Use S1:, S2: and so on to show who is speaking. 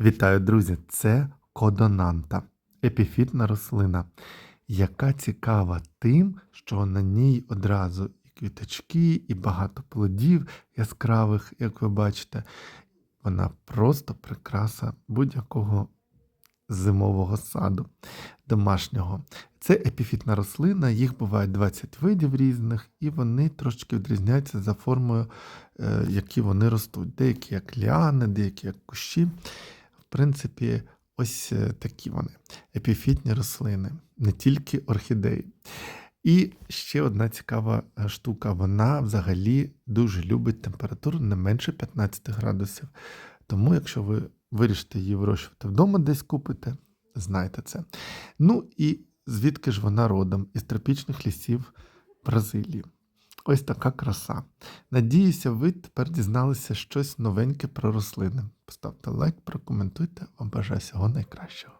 S1: Вітаю, друзі! Це кодонанта, епіфітна рослина, яка цікава тим, що на ній одразу і квіточки, і багато плодів яскравих, як ви бачите. Вона просто прикраса будь-якого зимового саду домашнього. Це епіфітна рослина, їх буває 20 видів різних, і вони трошки відрізняються за формою, е, які вони ростуть. Деякі як ліани, деякі як кущі. Принципі, ось е, такі вони. Епіфітні рослини, не тільки орхідеї. І ще одна цікава е, штука: вона взагалі дуже любить температуру не менше 15 градусів. Тому, якщо ви вирішите її вирощувати вдома, десь купите, знайте це. Ну і звідки ж вона родом? Із тропічних лісів Бразилії. Ось така краса. Надіюся, ви тепер дізналися щось новеньке про рослини. Поставте лайк, прокоментуйте, вам бажаю всього найкращого.